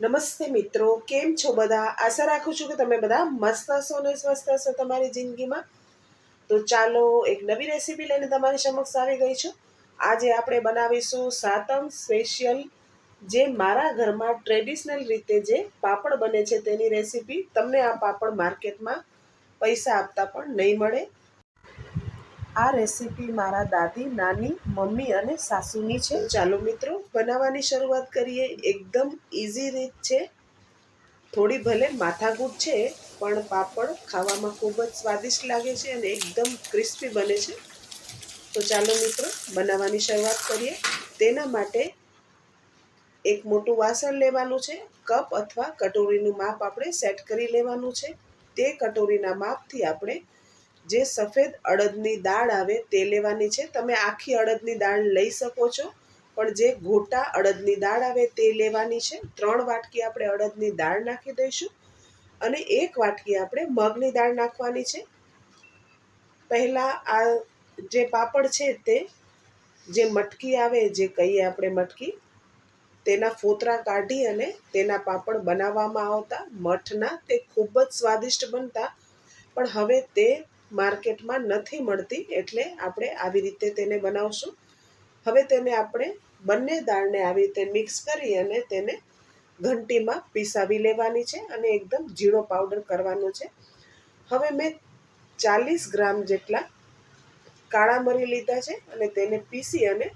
નમસ્તે મિત્રો, કેમ છો બધા? આશા રાખું છું કે તમે બધા મસ્ત હશો અને સ્વસ્થ હશો તમારી જિંદગીમાં. તો ચાલો એક નવી રેસીપી લઈને તમારી સમક્ષ આવી ગઈ છું. આજે આપણે બનાવીશું સાતમ સ્પેશિયલ જે મારા ઘરમાં ટ્રેડિશનલ રીતે જે પાપડ બને છે તેની રેસીપી તમને આ પાપડ માર્કેટમાં પૈસા આપતા પણ નહીં મળે. આ રેસીપી મારા દાદી, નાની, મમ્મી અને સાસુની છે. ચાલો મિત્રો, બનાવવાની શરૂઆત કરીએ. એકદમ ઇઝી રીત છે. થોડી ભલે માથાકૂટ છે, પણ પાપડ ખાવામાં ખૂબ જ સ્વાદિષ્ટ લાગે છે અને એકદમ ક્રિસ્પી બને છે. તો ચાલો મિત્રો, બનાવવાની શરૂઆત કરીએ. તેના માટે એક મોટું વાસણ લેવાનું છે. કપ અથવા કટોરીનું માપ આપણે સેટ કરી લેવાનું છે. તે કટોરીના માપથી આપણે જે સફેદ અડદની દાળ આવે તે લેવાની છે. તમે આખી અડદની દાળ લઈ શકો છો, પણ જે ગોટા અડદની દાળ આવે તે લેવાની છે. ત્રણ વાટકી આપણે અડદની દાળ નાખી દઈશું અને એક વાટકી આપણે મગની દાળ નાખવાની છે. પહેલાં આ જે પાપડ છે તે, જે મટકી આવે, જે કહીએ આપણે મટકી, તેના ફોતરા કાઢી અને તેના પાપડ બનાવવામાં આવતા. મઠના તે ખૂબ જ સ્વાદિષ્ટ બનતા, પણ હવે તે માર્કેટમાં નથી મળતી એટલે આપણે આવી રીતે તેને બનાવશું. હવે તેને આપણે બંને દાળને આવી રીતે મિક્સ કરી અને તેને ઘંટીમાં પીસાવી લેવાની છે અને એકદમ ઝીણો પાવડર કરવાનો છે. હવે મેં ચાલીસ ગ્રામ જેટલા કાળા મરી લીધા છે અને તેને પીસી અને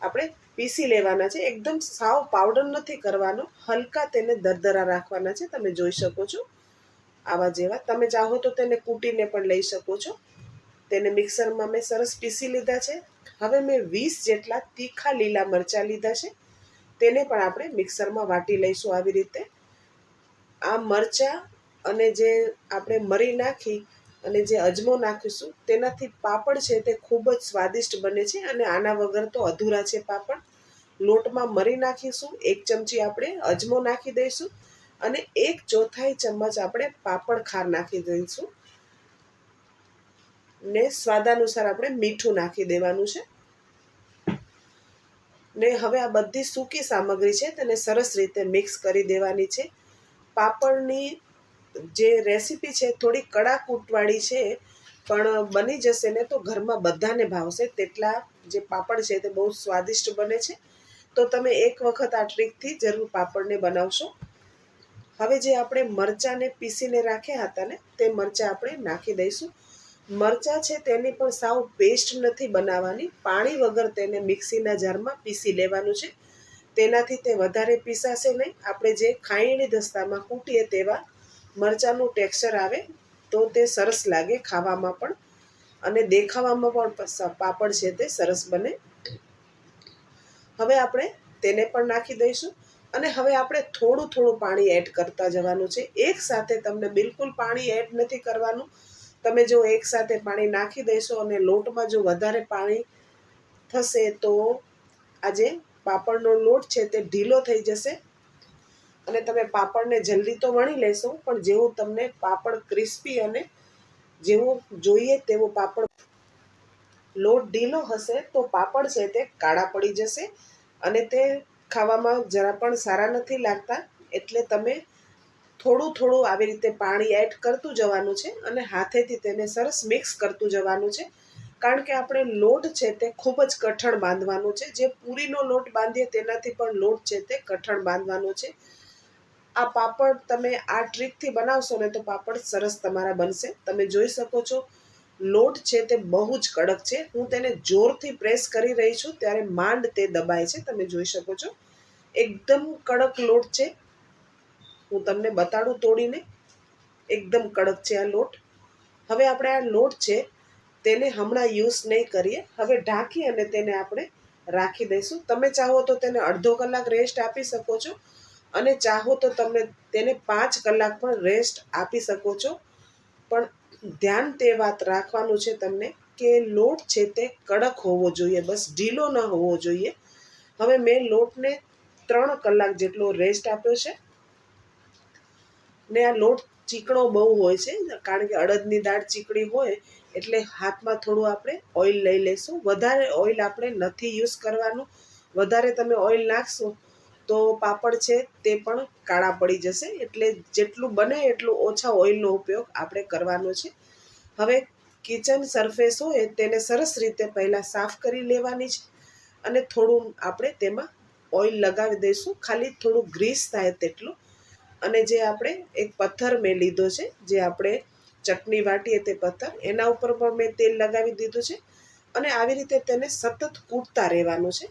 આપણે પીસી લેવાના છે. એકદમ સાવ પાવડર નથી કરવાનો, હલકા તેને દરદરા રાખવાના છે. તમે જોઈ શકો છો. આવા જેવા. તમે ચાહો તો તેને કૂટીને પણ લઈ શકો છો. તેને મિક્સરમાં મેં સરસ પીસી લીધા છે. હવે મેં વીસ જેટલા તીખા લીલા મરચાં લીધા છે. તેને પણ આપણે મિક્સરમાં વાટી લઈશું આવી રીતે. આ મરચાં અને જે આપણે મરી નાખી અને જે અજમો નાખીશું, તેનાથી પાપડ છે તે ખૂબ જ સ્વાદિષ્ટ બને છે અને આના વગર તો અધૂરા છે પાપડ. લોટમાં મરી નાખીશું, એક ચમચી આપણે અજમો નાખી દઈશું. અને એક ચોથાઈ ચમચ આપણે પાપડ ખાર નાખી દઈશું. ને સ્વાદાનુસાર આપણે મીઠું નાખી દેવાનું છે. ને હવે આ બધી સૂકી સામગ્રી છે તેને સરસ રીતે મિક્સ કરી દેવાની છે. પાપડની જે રેસીપી છે થોડી કડાકૂટવાળી છે, પણ બની જશે ને તો ઘરમાં બધાને ભાવશે તેટલા જે પાપડ છે તે બહુ સ્વાદિષ્ટ બને છે. તો તમે એક વખત આ ટ્રીકથી જરૂર પાપડને બનાવશો. હવે જે આપણે મરચાંને પીસીને રાખ્યા હતા ને, તે મરચાં આપણે નાખી દઈશું. મરચાં છે તેની પણ સાવ પેસ્ટ નથી બનાવવાની. પાણી વગર તેને મિક્સીના જારમાં પીસી લેવાનું છે. તેનાથી તે વધારે પીસાશે નહીં. આપણે જે ખાયણી દસ્તામાં કૂટીએ તેવા મરચાંનું ટેક્સચર આવે, તો તે સરસ લાગે ખાવામાં પણ. અને દેખાવામાં પણ પાપડ છે તે સરસ બને. હવે આપણે તેને પણ નાખી દઈશું. અને હવે આપણે થોડું થોડું પાણી એડ કરતા જવાનું છે. એક સાથે તમને બિલકુલ પાણી એડ નથી કરવાનું. તમે જો એક સાથે પાણી નાખી દેશો અને લોટમાં જો વધારે પાણી થશે તો આજે પાપડનો લોટ છે તે ઢીલો થઈ જશે. અને તમે પાપડને જલ્દી તો વણી લેશો, પણ જેવું તમને પાપડ ક્રિસ્પી અને જેવું જોઈએ તેવો પાપડ લોટ ઢીલો હશે તો પાપડ છે તે કાળા પડી જશે અને તે ખાવામાં જરા પણ સારા નથી લાગતા, એટલે તમે થોડું થોડું આવી રીતે પાણી એડ કરતું જવાનું છે અને હાથેથી તેને સરસ મિક્સ કરતું જવાનું છે. કારણ કે આપણે લોટ છે તે ખૂબ જ કઠણ બાંધવાનું છે. જે પૂરીનો લોટ બાંધીએ તેનાથી પણ લોટ છે તે કઠણ બાંધવાનો છે. આ પાપડ તમે આ ટ્રીકથી બનાવશો ને તો પાપડ સરસ તમારા બનશે. તમે જોઈ શકો છો લોટ છે તે બહુ જ કડક છે. હું તેને જોરથી પ્રેસ કરી રહી છું, ત્યારે માંડ તે દબાય છે. તમે જોઈ શકો છો. એકદમ કડક લોટ છે. હું તમને બતાડું તોડીને. એકદમ કડક છે આ લોટ. હવે આપણે આ લોટ છે તેને હમણાં યુઝ નહીં કરીએ. હવે ઢાંકી અને તેને આપણે રાખી દઈશું. તમે ચાહો તો તેને અડધો કલાક રેસ્ટ આપી શકો છો અને ચાહો તો તમે તેને પાંચ કલાક પણ રેસ્ટ આપી શકો છો. પણ ધ્યાન તે વાત રાખવાનું છે તમને કે લોટ છે તે કડક હોવો જોઈએ, બસ ઢીલો ન હોવો જોઈએ. હવે મેં લોટને ત્રણ કલાક જેટલો રેસ્ટ આપ્યો છે. ને આ લોટ ચીકણો બહુ હોય છે, કારણ કે અડદની દાળ ચીકણી હોય, એટલે હાથમાં થોડું આપણે ઓઇલ લઈ લઈશું વધારે ઓઇલ આપણે નથી યુઝ કરવાનું. વધારે તમે ઓઇલ નાખશો તો પાપડ છે તે પણ કાળા પડી જશે. એટલે જેટલું બને એટલું ઓછા ઓઇલનો ઉપયોગ આપણે કરવાનો છે. હવે કિચન સરફેસ હોય તેને સરસ રીતે પહેલાં સાફ કરી લેવાની છે અને થોડું આપણે તેમાં ઓઇલ લગાવી દઈશું. ખાલી થોડું ગ્રીસ થાય તેટલું. અને જે આપણે એક પથ્થર મેં લીધો છે, જે આપણે ચટણી વાટીએ તે પથ્થર, એના ઉપર પણ મેં તેલ લગાવી દીધું છે. અને આવી રીતે તેને સતત કૂટતા રહેવાનું છે.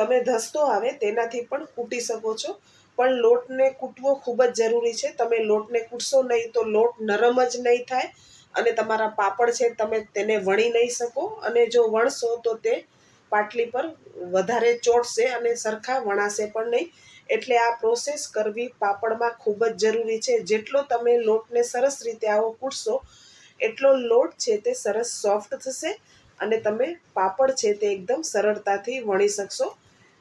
તમે ધસતો આવે તેનાથી પણ કૂટી શકો છો. પણ લોટને કૂટવો ખૂબ જ જરૂરી છે. તમે લોટને કૂટશો નહીં તો લોટ નરમ જ નહીં થાય અને તમારા પાપડ છે તમે તેને વણી નહીં શકો. અને જો વણશો તો તે પાટલી પર વધારે ચોટશે અને સરખા વણાશે પણ નહીં. એટલે આ પ્રોસેસ કરવી પાપડમાં ખૂબ જ જરૂરી છે. જેટલો તમે લોટને સરસ રીતે આવો કૂટશો, એટલો લોટ છે તે સરસ સોફ્ટ થશે અને તમે પાપડ છે તે એકદમ સરળતાથી વણી શકશો.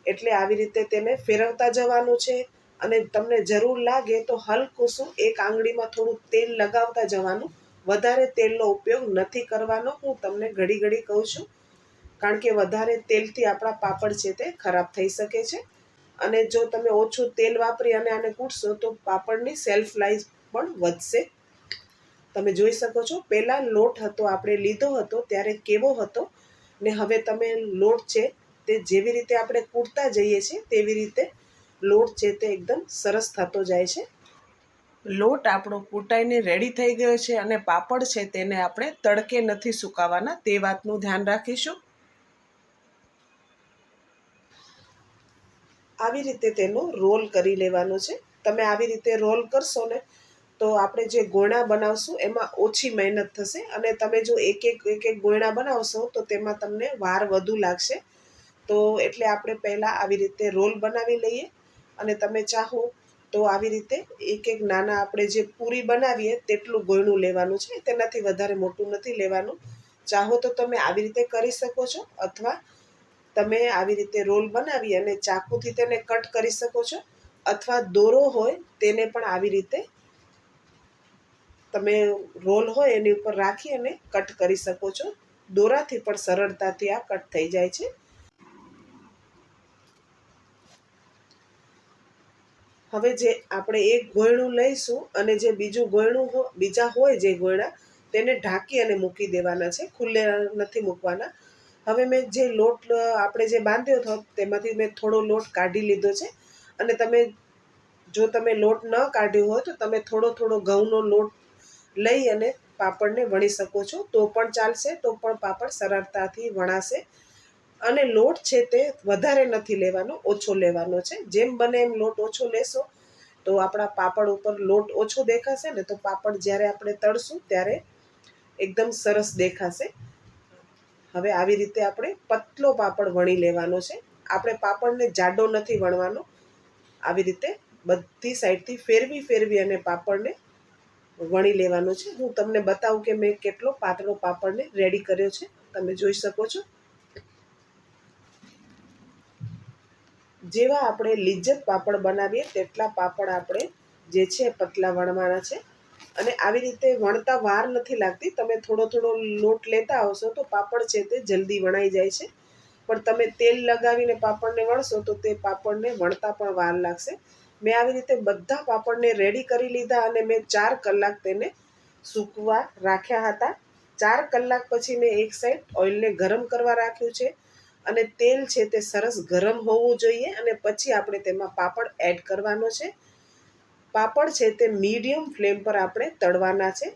એટલે આવી રીતે તેને ફેરવતા જવાનું છે. અને તમને જરૂર લાગે તો હલકું શું એક આંગળીમાં થોડું તેલ લગાવતા જવાનું. વધારે તેલનો ઉપયોગ નથી કરવાનો. હું તમને ઘડી ઘડી કહું છું. કારણ કે વધારે તેલથી આપણા પાપડ છે તે ખરાબ થઈ શકે છે. અને જો તમે ઓછું તેલ વાપરી અને આને કૂટશો તો પાપડની સેલ્ફ લાઈફ પણ વધશે. તમે જોઈ શકો છો, પહેલાં લોટ હતો, આપણે લીધો હતો, ત્યારે કેવો હતો ને હવે તમે લોટ છે તે જેવી રીતે આપણે કૂટતા જઈએ છીએ, તેવી રીતે લોટ છે તે એકદમ સરસ થતો જાય છે. લોટ આપણો કૂટાઈને રેડી થઈ ગયો છે અને પાપડ છે તેને આપણે તડકે નથી સુકાવાના, તે વાતનું ધ્યાન રાખીશું. આવી રીતે તેનો રોલ કરી લેવાનો છે. તમે આવી રીતે રોલ કરશો ને, તો આપણે જે ગોયણા બનાવશું એમાં ઓછી મહેનત થશે અને તમે જો એક એક એક એક ગોયણા બનાવશો તો તેમાં તમને વાર વધુ લાગશે. તો એટલે આપણે પહેલાં આવી રીતે રોલ બનાવી લઈએ અને તમે ચાહો તો આવી રીતે એક એક નાના આપણે જે પૂરી બનાવીએ તેટલું ગોયણું લેવાનું છે, તેનાથી વધારે મોટું નથી લેવાનું. ચાહો તો તમે આવી રીતે કરી શકો છો અથવા તમે આવી રીતે રોલ બનાવી અને ચાકુથી તેને કટ કરી શકો છો અથવા દોરો હોય તેને પણ આવી રીતે તમે રોલ હોય એની ઉપર રાખી અને કટ કરી શકો છો. દોરાથી પણ સરળતાથી આ કટ થઈ જાય છે. હવે જે આપણે એક ગોયણું લઈશું અને જે બીજું ગોયણું બીજા હોય જે ગોયણા, તેને ઢાંકી અને મૂકી દેવાના છે. ખુલ્લે નથી મૂકવાના. હવે મેં જે લોટ આપણે જે બાંધ્યો હતો, તેમાંથી મેં થોડો લોટ કાઢી લીધો છે. અને તમે, જો તમે લોટ ન કાઢ્યો હોય, તો તમે થોડો થોડો ઘઉંનો લોટ લઈ અને પાપડને વણી શકો છો. તો પણ ચાલશે, તો પણ પાપડ સરળતાથી વણાશે. અને લોટ છે તે વધારે નથી લેવાનો, ઓછો લેવાનો છે. જેમ બને એમ લોટ ઓછો લેશો. તો આપણા પાપડ ઉપર લોટ ઓછો દેખાશે ને, તો પાપડ જ્યારે આપણે તળશું ત્યારે એકદમ સરસ દેખાશે. હવે આવી રીતે આપણે પતલો પાપડ વણી લેવાનો છે. આપણે પાપડને જાડો નથી વણવાનો. આવી રીતે બધી સાઈડથી ફેરવી ફેરવી અને પાપડને વણી લેવાનો છે. હું તમને બતાવું કે મેં કેટલો પાતળો પાપડને રેડી કર્યો છે. તમે જોઈ શકો છો. જેવા આપણે લિજ્જત પાપડ બનાવીએ, તેટલા પાપડ આપણે જે છે પતલા વણવાના છે. અને આવી રીતે વણતા વાર નથી લાગતી. તમે થોડો થોડો લોટ લેતા આવશો તો પાપડ છે તે જલ્દી વણાઈ જાય છે. પણ તમે તેલ લગાવીને પાપડને વણશો તો તે પાપડને વણતા પણ વાર લાગશે. મેં આવી રીતે બધા પાપડને રેડી કરી લીધા અને મેં ચાર કલાક તેને સૂકવા રાખ્યા હતા. ચાર કલાક પછી મેં એક સાઈડ ઓઇલને ગરમ કરવા રાખ્યું છે. અને તેલ છે તે સરસ ગરમ હોવું જોઈએ અને પછી આપણે તેમાં પાપડ એડ કરવાનો છે. પાપડ છે તે મીડિયમ ફ્લેમ પર આપણે તળવાના છે.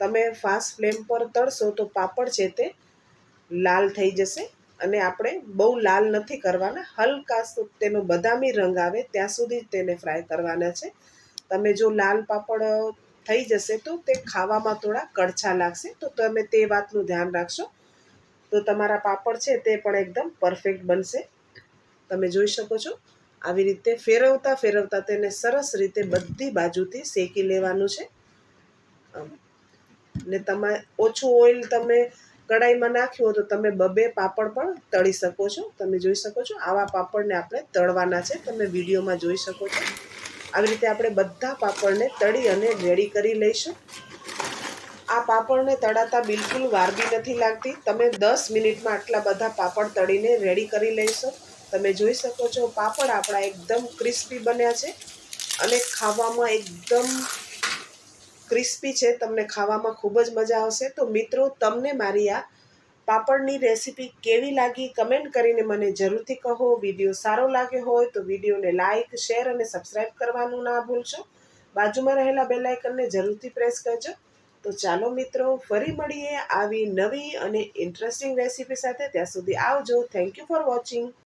તમે ફાસ્ટ ફ્લેમ પર તળશો તો પાપડ છે તે લાલ થઈ જશે અને આપણે બહુ લાલ નથી કરવાના. હલકા તેનો બદામી રંગ આવે ત્યાં સુધી તેને ફ્રાય કરવાના છે. તમે જો લાલ પાપડ થઈ જશે તો તે ખાવામાં થોડા કડછા લાગશે તો તમે તે વાતનું ધ્યાન રાખશો. તો તમારા પાપડ છે તે પણ એકદમ પરફેક્ટ બનશે. તમે જોઈ શકો છો, આવી રીતે ફેરવતા ફેરવતા તેને સરસ રીતે બધી બાજુથી શેકી લેવાનું છે. ને તમે ઓછું ઓઇલ તમે કડાઈમાં નાખ્યું તો તમે બબે પાપડ પણ તળી શકો છો. તમે જોઈ શકો છો, આવા પાપડને આપણે તળવાના છે, તમે વિડીયોમાં જોઈ શકો છો. આવી રીતે આપણે બધા પાપડને તળી અને રેડી કરી લઈશું. આ પાપડને તળાતા બિલકુલ વાર બી નથી લાગતી. તમે દસ મિનિટમાં આટલા બધા પાપડ તળીને રેડી કરી લેશો તમે જોઈ શકો છો, પાપડ આપણા એકદમ ક્રિસ્પી બન્યા છે અને ખાવામાં એકદમ ક્રિસ્પી છે. તમને ખાવામાં ખૂબ જ મજા આવશે. તો મિત્રો, તમને મારી આ પાપડની રેસીપી કેવી લાગી કમેન્ટ કરીને મને જરૂરથી કહો. વીડિયો સારો લાગ્યો હોય તો વિડીયોને લાઇક શેર અને સબસ્ક્રાઈબ કરવાનું ના ભૂલશો. બાજુમાં રહેલા બેલાઇકનને જરૂરથી પ્રેસ કરજો. તો ચાલો મિત્રો, ફરી મળીએ આવી નવી અને ઇન્ટરેસ્ટિંગ રેસીપી સાથે. ત્યાં સુધી આવજો. Thank you for watching